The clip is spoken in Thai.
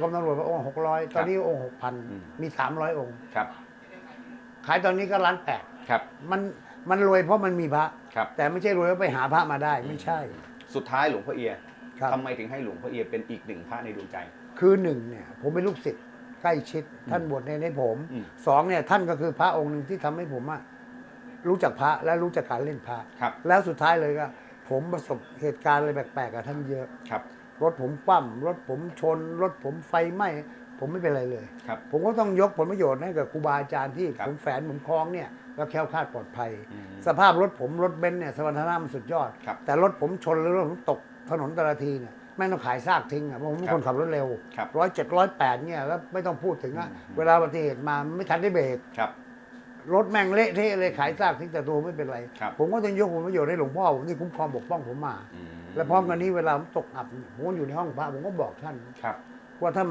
กรมตำรวจว่าองค์หกร้อยตอนนี้องค์หกพันอืม มีสามร้อยองค์ ครับ ขายตอนนี้ก็ล้านแปดครับ มันมันรวยเพราะมันมีพระ ครับ แต่ไม่ใช่รวยว่าไปหาพระมาได้ไม่ใช่ สุดท้ายหลวงพ่อเอียครับ ทำไมถึงให้หลวงพ่อเอียเป็นอีกหนึ่งพระในดวงใจ คือหนึ่งเนี่ยผมเป็นลูกศิษย์ใกล้ชิด ท่านบวชในให้ผมอืม สองเนี่ยท่านก็คือพระองค์หนึ่งที่ทำให้ผมอะรู้จักพระและรู้จักการเล่นพระ ครับ แล้วสุดท้ายเลยก็ ผมประสบเหตุการณ์อะไรแปลกๆกับท่านเยอะ ครับ รถผมคว่ำรถผมชน รถผมไฟไหม้ผมไม่เป็นไรเลย ครับ ผมก็ต้องยกผลประโยชน์ให้กับครูบาอาจารย์ที่ครับผมแฝนผมคล้องเนี่ยแล้วแคล้วคลาดปลอดภัย อืมสภาพรถผมรถเบนซ์เนี่ยสมรรถนะมันสุดยอด ครับแต่รถผมชนหรือรถผมตกถนนแต่ละทีเนี่ยแม่งต้องขายซากทิ้งอะเพราะผมเป็นครับคนขับรถเร็วครับร้อยเจ็ดร้อยแปดเนี่ยแล้วไม่ต้องพูดถึงอะอืม เวลาอุบัติเหตุมาไม่ทันได้เบรก ครับ รถแม่งเละเทะเลยขายซากทิ้งแต่ตัวไม่เป็นไร ครับ ผมก็ต้องยกผลประโยชน์ให้หลวงพ่อผมที่คุ้มครองปกป้องผมมา อืม และพร้อมกันนี้เวลาผมตกอับผมก็อยู่ในห้องพระผมก็บอกท่านครับ ว่าถ้ามัน